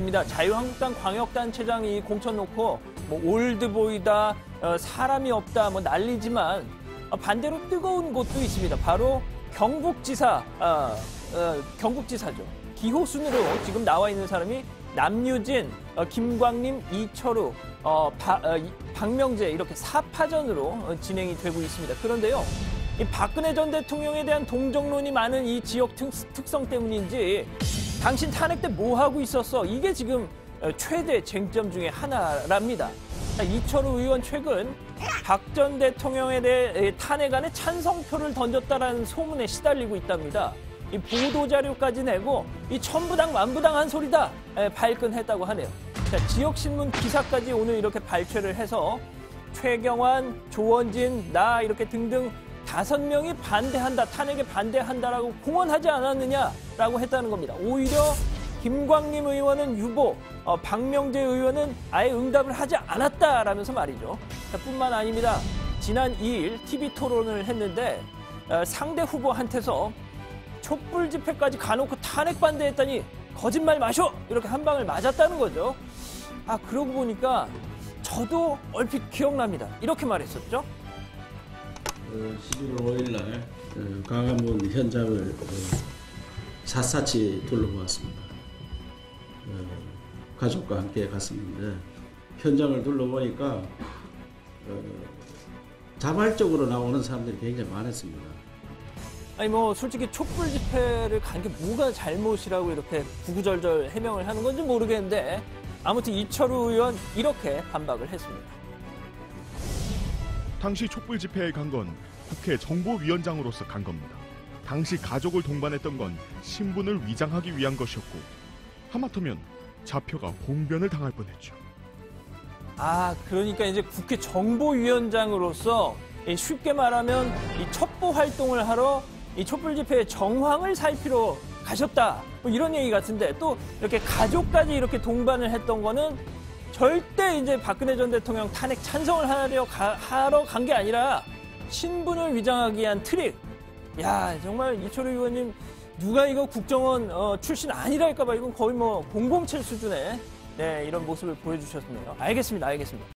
있습니다. 자유한국당 광역단체장이 공천 놓고 뭐 올드보이다, 어, 사람이 없다, 뭐 난리지만 어, 반대로 뜨거운 곳도 있습니다. 바로 경북지사, 어, 어, 경북지사죠. 기호순으로 지금 나와 있는 사람이 남유진, 어, 김광림, 이철우, 어, 바- 어, 이- 박명재 이렇게 사파전으로 어, 진행이 되고 있습니다. 그런데요. 이 박근혜 전 대통령에 대한 동정론이 많은 이 지역 특, 특성 때문인지 당신 탄핵 때 뭐 하고 있었어? 이게 지금 어, 최대 쟁점 중에 하나랍니다. 자, 이철우 의원 최근 박 전 대통령에 대해 탄핵안에 찬성표를 던졌다라는 소문에 시달리고 있답니다. 이 보도 자료까지 내고 이 천부당 만부당한 소리다 에, 발끈했다고 하네요. 자, 지역 신문 기사까지 오늘 이렇게 발췌를 해서 최경환, 조원진, 나 이렇게 등등 다섯 명이 반대한다, 탄핵에 반대한다라고 공언하지 않았느냐라고 했다는 겁니다. 오히려 김광림 의원은 유보, 어, 박명재 의원은 아예 응답을 하지 않았다라면서 말이죠. 자, 뿐만 아닙니다. 지난 2일 TV 토론을 했는데 어, 상대 후보한테서 촛불 집회까지 가놓고 탄핵 반대했다니 거짓말 마셔 이렇게 한 방을 맞았다는 거죠. 아 그러고 보니까 저도 얼핏 기억납니다. 이렇게 말했었죠. 어, 11월 5일 날 어, 광화문 현장을 어, 샅샅이 둘러보았습니다. 어, 가족과 함께 갔었는데 현장을 둘러보니까 어, 자발적으로 나오는 사람들이 굉장히 많았습니다. 아니 뭐 솔직히 촛불 집회를 간 게 뭐가 잘못이라고 이렇게 구구절절 해명을 하는 건지 모르겠는데 아무튼 이철우 의원 이렇게 반박을 했습니다. 당시 촛불 집회에 간 건 국회 정보위원장으로서 간 겁니다. 당시 가족을 동반했던 건 신분을 위장하기 위한 것이었고 하마터면 잡혀가 봉변을 당할 뻔했죠. 아, 그러니까 이제 국회 정보위원장으로서 이 쉽게 말하면 이 첩보 활동을 하러 이 촛불 집회의 정황을 살피러 가셨다. 뭐 이런 얘기 같은데 또 이렇게 가족까지 이렇게 동반을 했던 거는 절대 이제 박근혜 전 대통령 탄핵 찬성을 하려 가, 하러 간 게 아니라 신분을 위장하기 위한 트릭. 야, 정말 이철우 의원님 누가 이거 국정원 어, 출신 아니랄까봐 이건 거의 뭐007 수준의 네, 이런 모습을 보여주셨네요. 알겠습니다, 알겠습니다.